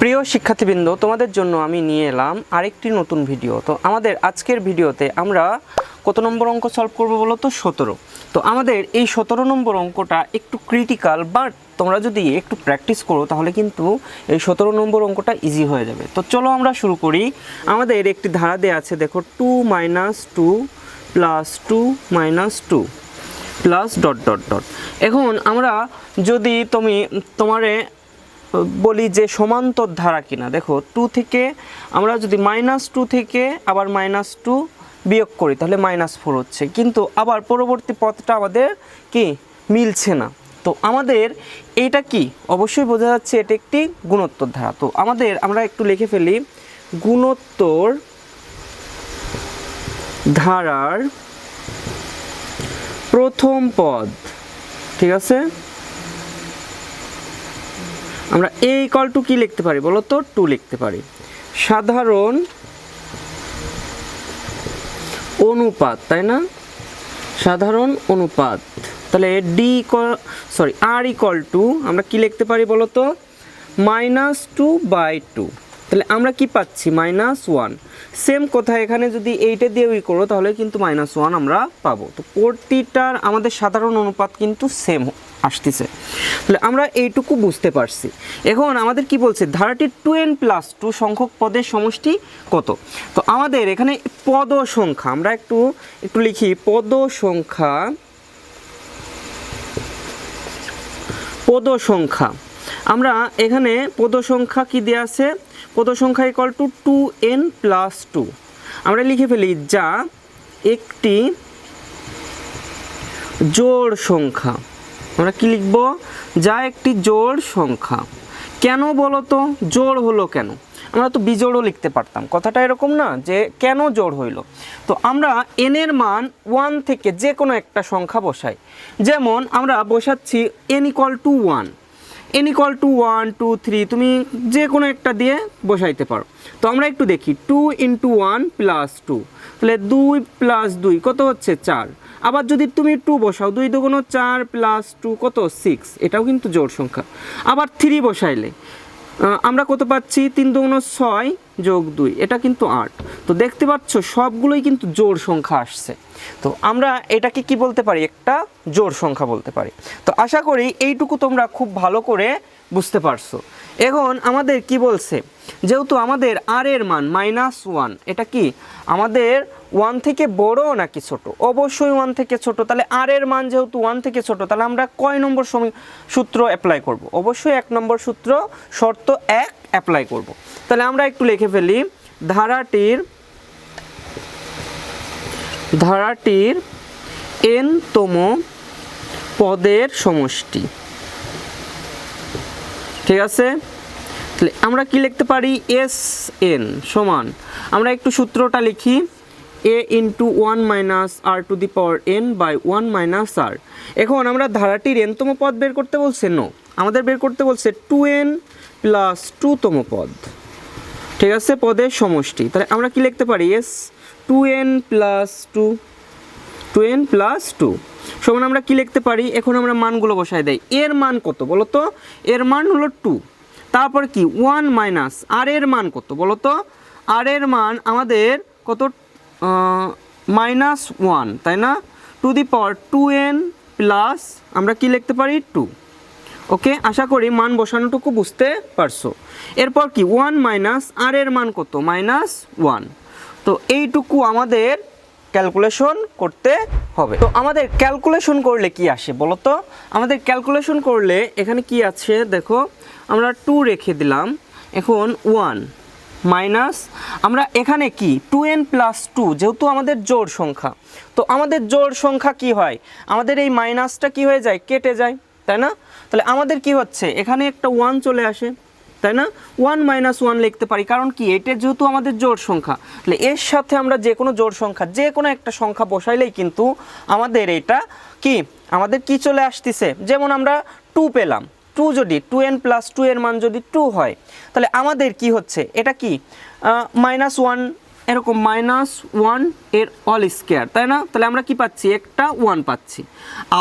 প্রিয় শিক্ষার্থীবৃন্দ, তোমাদের জন্য আমি নিয়ে এলাম আরেকটি নতুন ভিডিও। তো আমাদের আজকের ভিডিওতে আমরা কত নম্বর অঙ্ক সলভ করব বলো তো? সতেরো। তো আমাদের এই সতেরো নম্বর অঙ্কটা একটু ক্রিটিক্যাল বাট তোমরা যদি একটু প্র্যাকটিস করো, তাহলে কিন্তু এই সতেরো নম্বর অঙ্কটা ইজি হয়ে যাবে। তো চলো আমরা শুরু করি। আমাদের একটি ধারা দেওয়া আছে, দেখো two minus two plus two minus two plus dot dot dot এখন আমরা যদি তুমি তোমারে বলি যে সমান্তর ধারা কিনা, দেখো টু থেকে আমরা যদি মাইনাস টু থেকে আবার মাইনাস টু বিয়োগ করি, তাহলে মাইনাস ফোর হচ্ছে। কিন্তু আবার পরবর্তী পথটা আমাদের কি? মিলছে না। তো আমাদের এইটা কি? অবশ্যই বোঝা যাচ্ছে এটা একটি গুণোত্তর ধারা। তো আমাদের, আমরা একটু লিখে ফেলি, গুণোত্তর ধারার প্রথম পদ, ঠিক আছে? আমরা এ ইকল টু কি লিখতে পারি বলো তো টু লিখতে পারি। সাধারণ অনুপাত, তাই না? সাধারণ অনুপাত। তাহলে D equal sorry R equal two আমরা কি লিখতে পারি বলো তো মাইনাস টু বাই টু তাহলে আমরা কি পাচ্ছি? মাইনাস ওয়ান সেম কথা এখানে যদি এইটা দিয়ে উই করো, তাহলে কিন্তু মাইনাস ওয়ান আমরা পাবো। তো প্রতিটার আমাদের সাধারণ অনুপাত কিন্তু সেম আসতেছে। তাহলে আমরা এইটুকু বুঝতে পারছি। এখন আমাদের কি বলছে? ধারাটির টু এন প্লাস টু সংখ্যক পদের সমষ্টি কত? তো আমাদের এখানে পদ সংখ্যা, আমরা একটু একটু লিখি। পদ সংখ্যা পদ সংখ্যা। আমরা এখানে পদ সংখ্যা কি দেওয়া আছে? পদ সংখ্যা equal two two N plus two. আমরা লিখে ফেলি যা একটি জোড় সংখ্যা। আমরা কি লিখব? যা একটি জোড় সংখ্যা। কেন বলো তো? জোড় হলো কেন? আমরা তো বিজোড়ও লিখতে পারতাম। কথাটা এরকম না যে কেন জোড় হইল? তো আমরা এনের মান ওয়ান থেকে যে কোনো একটা সংখ্যা বসাই। যেমন আমরা বসাচ্ছি n equal to one n equal to one two three তুমি যে কোনো একটা দিয়ে বসাইতে পারো। তো আমরা একটু দেখি। Two into one plus two তাহলে দুই প্লাস দুই, কত হচ্ছে চার? আবার যদি তুমি টু বসাও, দুই দুগুণ চার প্লাস টু কত? সিক্স এটাও কিন্তু জোড় সংখ্যা। আবার থ্রি বসাইলে আমরা কত পাচ্ছি? তিন দুগুণ ছয় যোগ দুই, এটা কিন্তু আট। তো দেখতে পাচ্ছ, সবগুলোই কিন্তু জোড় সংখ্যা আসছে। তো আমরা এটাকে কি বলতে পারি? একটা জোড় সংখ্যা বলতে পারি। তো আশা করি এইটুকু তোমরা খুব ভালো করে বুঝতে পারছ। এখন আমাদের কি বলছে? যেহেতু আমাদের আর এর মান মাইনাস ওয়ান এটা কি? আমাদের ওয়ান থেকে বড় নাকি ছোট? অবশ্যই ওয়ান থেকে ছোট। তাহলে আর এর মান যেহেতু ওয়ান থেকে ছোট, তাহলে আমরা কয় নম্বর সূত্র অ্যাপ্লাই করব? অবশ্যই এক নম্বর সূত্র শর্ত এক অ্যাপ্লাই করব। তাহলে আমরা একটু লিখে ফেলি, ধারাটির ধারাটির এনতম পদের সমষ্টি। ঠিক আছে? আমরা কি লিখতে পারি? এস এন সমান। আমরা একটু সূত্রটা লিখি। A into one minus r to the power n by one minus r এখন আমরা ধারাটির এনতম পদ বের করতে বলছে? নো আমাদের বের করতে বলছে টু এন প্লাস টুতম পদ। ঠিক আছে? পদের সমষ্টি। তাহলে আমরা কি লিখতে পারি? S two n plus two two n plus two সমান আমরা কি লিখতে পারি? এখন আমরা মানগুলো বসাই দেই। এর মান কত বলো তো এর মান হলো টু তারপর কি? ওয়ান মাইনাস আর এর মান কত বলো তো আর এর মান আমাদের কত? মাইনাস ওয়ান, তাই না? To the power two n plus আমরা কি লিখতে পারি? টু। ওকে? আশা করি মান বসানোটুকু বুঝতে পারছ। এরপর কি? ওয়ান মাইনাস আর এর মান কত? Minus one. তো এইটুকু আমাদের ক্যালকুলেশন করতে হবে। তো আমাদের ক্যালকুলেশন করলে কি আসে বলো তো আমাদের ক্যালকুলেশন করলে এখানে কি আছে দেখো, আমরা টু রেখে দিলাম, এখন ওয়ান মাইনাস আমরা এখানে কি? টু এন প্লাস টু যেহেতু আমাদের জোড় সংখ্যা। তো আমাদের জোড় সংখ্যা কি হয়? আমাদের এই মাইনাসটা কি হয়ে যায়? কেটে যায়, তাই না? তাহলে আমাদের কি হচ্ছে? এখানে একটা ওয়ান চলে আসে। তাই না? ওয়ান মাইনাস ওয়ান লিখতে পারি। কারণ কি? এটা যেহেতু আমাদের জোড় সংখ্যা। তাহলে এর সাথে আমরা যে কোনো জোড় সংখ্যা, যে কোনো একটা সংখ্যা বসাইলেই কিন্তু আমাদের এটা কি? আমাদের কি চলে আসতেছে? যেমন আমরা টু পেলাম। টু যদি টু এন প্লাস টু এর মান যদি টু হয়, তাহলে আমাদের কি হচ্ছে? এটা কি? মাইনাস ওয়ান এরকম মাইনাস ওয়ানের অল স্কোয়ার তাই না? তাহলে আমরা কি পাচ্ছি? একটা ওয়ান পাচ্ছি।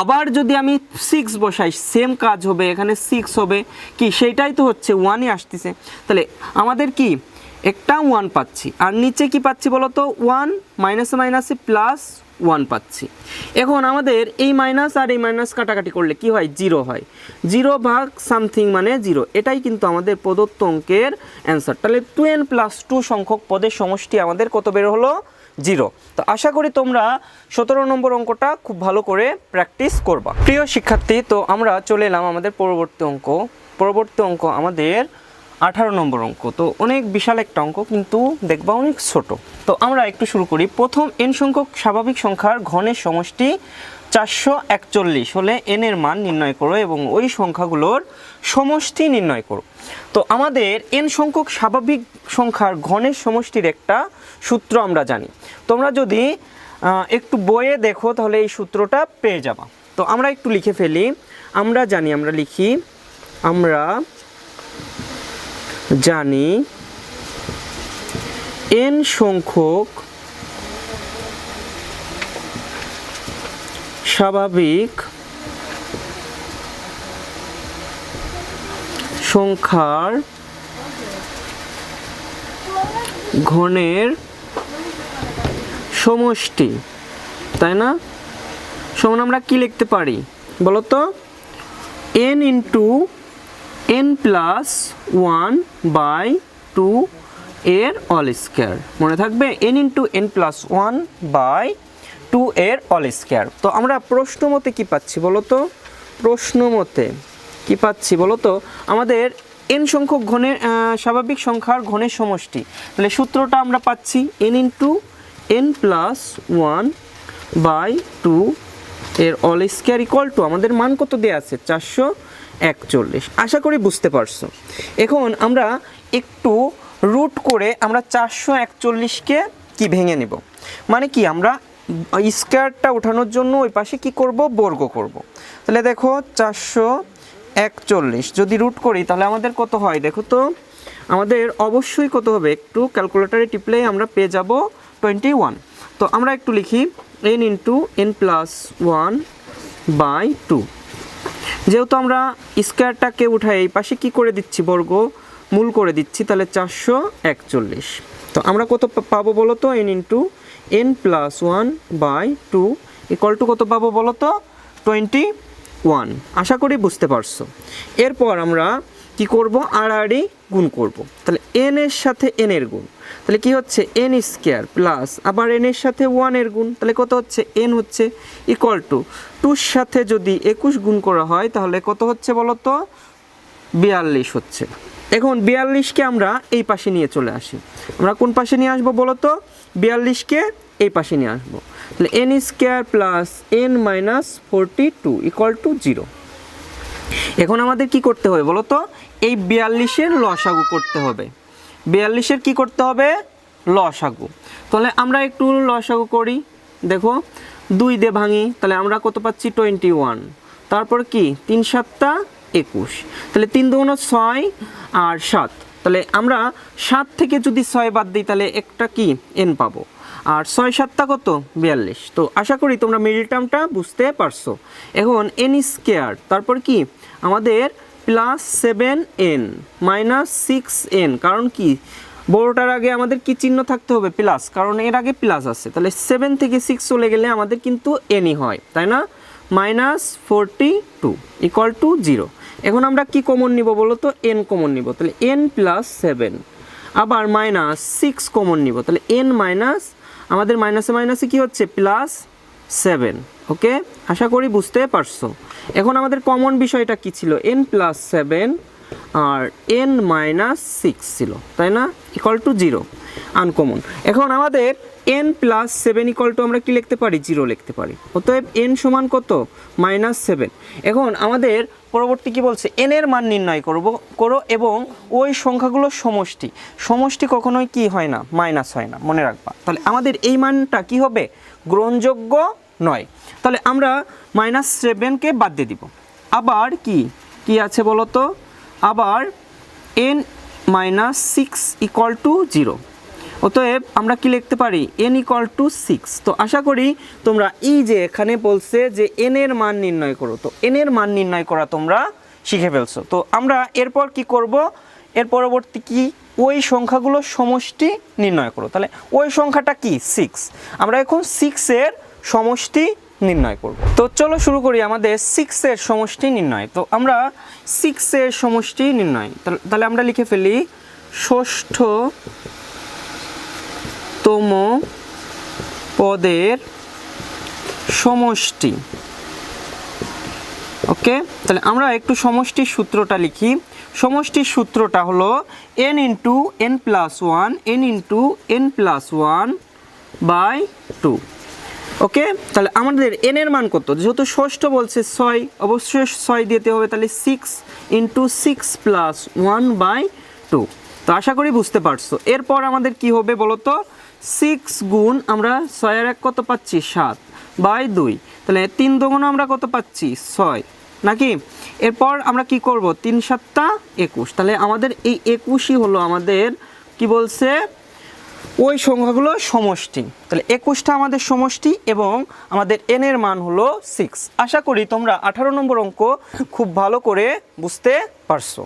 আবার যদি আমি সিক্স বসাই সেম কাজ হবে, এখানে সিক্স হবে, কি সেইটাই তো হচ্ছে ওয়ানই আসতেছে। তাহলে আমাদের কি? একটা ওয়ান পাচ্ছি। আর নিচে কি পাচ্ছি বলো তো ওয়ান মাইনাসে মাইনাসে প্লাস ওয়ান পাচ্ছি। এখন আমাদের এই মাইনাস আর এই মাইনাস কাটাকাটি করলে কি হয়? জিরো হয়। জিরো ভাগ সামথিং মানে জিরো এটাই কিন্তু আমাদের প্রদত্ত অঙ্কের অ্যান্সার তাহলে টু এন প্লাস টু সংখ্যক পদের সমষ্টি আমাদের কত বের হলো? জিরো তো আশা করি তোমরা সতেরো নম্বর অঙ্কটা খুব ভালো করে প্র্যাকটিস করবা। প্রিয় শিক্ষার্থী, তো আমরা চলে এলাম আমাদের পরবর্তী অঙ্ক। পরবর্তী অঙ্ক আমাদের আঠারো নম্বর অঙ্ক। তো অনেক বিশাল একটা অঙ্ক, কিন্তু দেখবা অনেক ছোট। তো আমরা একটু শুরু করি। প্রথম এন সংখ্যক স্বাভাবিক সংখ্যার ঘনের সমষ্টি চারশো একচল্লিশ। হলে এন এর মান নির্ণয় করো এবং ওই সংখ্যাগুলোর সমষ্টি নির্ণয় করো। তো আমাদের এন সংখ্যক স্বাভাবিক সংখ্যার ঘনের সমষ্টির একটা সূত্র আমরা জানি। তোমরা যদি একটু বইয়ে দেখো, তাহলে এই সূত্রটা পেয়ে যাবা। তো আমরা একটু লিখে ফেলি। আমরা জানি, আমরা লিখি, আমরা জানি, এন সংখ্যক স্বাভাবিক সংখ্যার ঘনের সমষ্টি, তাই না? সমান আমরা কি লিখতে পারি? বলো তো n into n plus one by two এর অল স্কোয়ার মনে থাকবে n into n plus one by two এর অল স্কোয়ার তো আমরা প্রশ্ন মতে কী পাচ্ছি বলো তো প্রশ্ন মতে কী পাচ্ছি বলো তো আমাদের এন সংখ্যক ঘনের স্বাভাবিক সংখ্যার ঘনের সমষ্টি। তাহলে সূত্রটা আমরা পাচ্ছি n into n plus one by two এর অল স্কোয়ার ইকুয়াল টু আমাদের মান কত দেওয়া আছে? চারশো একচল্লিশ। আশা করি বুঝতে পারছ। এখন আমরা একটু রুট করে আমরা চারশো একচল্লিশকে কি ভেঙে নেব? মানে কি আমরা স্কোয়ারটা ওঠানোর জন্য ওই পাশে কি করব? বর্গ করব। তাহলে দেখো চারশো একচল্লিশ। যদি রুট করি তাহলে আমাদের কত হয়? দেখো তো, আমাদের অবশ্যই কত হবে? একটু ক্যালকুলেটারে টিপলেই আমরা পেয়ে যাব টোয়েন্টি ওয়ান তো আমরা একটু লিখি n into n plus one by two যেহেতু আমরা স্কোয়ারটাকে উঠাই, এই পাশে কি করে দিচ্ছি বর্গ? মূল করে দিচ্ছি, তাহলে চারশো একচল্লিশ। তো আমরা কত পাবো বলো তো? N into n plus one by two equal to কত পাবো বলো তো? টোয়েন্টি ওয়ান আশা করি বুঝতে পারছ। এরপর আমরা কি করব? আড়াআড়ি গুণ করব। তাহলে এন এর সাথে এন এর গুণ। তাহলে কি হচ্ছে? এন স্কোয়ার প্লাস আবার এন এর সাথে ওয়ানের গুণ। তাহলে কত হচ্ছে? এন হচ্ছে ইকুয়াল টু টুর সাথে যদি একুশ গুণ করা হয়, তাহলে কত হচ্ছে বলো তো বিয়াল্লিশ হচ্ছে। এখন বিয়াল্লিশকে আমরা এই পাশে নিয়ে চলে আসি। আমরা কোন পাশে নিয়ে আসব বলো তো বিয়াল্লিশকে এই পাশে নিয়ে আসব। তাহলে n square plus n minus forty two equal to zero এখন আমাদের কি করতে হবে বলো তো এই বিয়াল্লিশের লসাগু করতে হবে। বিয়াল্লিশের কি করতে হবে? লসাগু। তাহলে আমরা একটু লসাগু করি। দেখো, দুই দিয়ে ভাঙি, তাহলে আমরা কত পাচ্ছি? Twenty one. তারপর কি? তিন সাতটা একুশ। তাহলে তিন দুগুণ ছয় আর সাত। তাহলে আমরা সাত থেকে যদি ছয় বাদ দিই, তাহলে একটা কি? এন পাবো। আর ছয় সাতটা কত? বিয়াল্লিশ। তো আশা করি তোমরা মিডিল টার্মটা বুঝতে পারছ। এখন এন স্কেয়ার তারপর কি? আমাদের plus seven n minus six n কারণ কি? বড়টার আগে আমাদের কি চিহ্ন থাকতে হবে? প্লাস কারণ এর আগে প্লাস আছে। তাহলে সেভেন থেকে সিক্স চলে গেলে আমাদের কিন্তু এনই হয়, তাই না? Minus forty two equal to zero এখন আমরা কি কমন নিব বলো তো? এন কমন নিব। তাহলে এন প্লাস সেভেন আবার মাইনাস সিক্স কমন নিব। তাহলে এন মাইনাস আমাদের মাইনাসে মাইনাসে কি হচ্ছে? প্লাস সেভেন ওকে আশা করি বুঝতে পারছ। এখন আমাদের কমন বিষয়টা কি ছিল? এন প্লাস সেভেন আর এন মাইনাস সিক্স ছিল, তাই না? ইকুয়াল টু জিরো আনকমন এখন আমাদের n plus seven equal to আমরা কি লিখতে পারি? জিরো লিখতে পারি। অতএব এন সমান কত? মাইনাস সেভেন এখন আমাদের পরবর্তী কি বলছে? এন এর মান নির্ণয় করব, করো এবং ওই সংখ্যাগুলোর সমষ্টি। সমষ্টি কখনোই কি হয় না? মাইনাস হয় না। মনে রাখবা। তাহলে আমাদের এই মানটা কি হবে? গ্রহণযোগ্য নয়। তাহলে আমরা মাইনাস সেভেনকে বাদ দিয়ে দিব। আবার কি? কি আছে বলো তো আবার n minus six equal to zero অতএব আমরা কি লিখতে পারি? এন ইকাল টু সিক্স তো আশা করি তোমরা এই যে এখানে বলছে যে এন এর মান নির্ণয় করো, তো এন এর মান নির্ণয় করা তোমরা শিখে ফেলছো। তো আমরা এরপর কি করব? এর পরবর্তী কি ওই সংখ্যাগুলো সমষ্টি নির্ণয় করো। তাহলে ওই সংখ্যাটা কি? সিক্স আমরা এখন সিক্সের সমষ্টি নির্ণয় করব। তো চলো শুরু করি আমাদের সিক্সের সমষ্টি নির্ণয়। তো আমরা সিক্সের সমষ্টি নির্ণয়। তাহলে- তাহলে আমরা লিখে ফেলি ষষ্ঠ তম পদের সমষ্টি। ওকে? তাহলে আমরা একটু সমষ্টির সূত্রটা লিখি। সমষ্টির সূত্রটা হলো n into n plus one n into n plus one by two okay? তাহলে আমাদের এন এর মান কত? যেহেতু ষষ্ঠ বলছে ছয়, অবশ্যই ছয় দিতে হবে, তাহলে six into six plus one by two তো আশা করি বুঝতে পারছ। এরপর আমাদের কি হবে বলো তো সিক্স গুণ আমরা ছয়ের এক কত পাচ্ছি? সাত বাই দুই। তাহলে তিন দুগুণ আমরা কত পাচ্ছি? ছয়। নাকি? এরপর আমরা কি করব? তিন সাতটা একুশ। তাহলে আমাদের এই একুশই হলো আমাদের, কি বলছে? ওই সংখ্যাগুলো সমষ্টি। তাহলে একুশটা আমাদের সমষ্টি এবং আমাদের এন এর মান হলো সিক্স আশা করি তোমরা আঠারো নম্বর অঙ্ক খুব ভালো করে বুঝতে পারছ।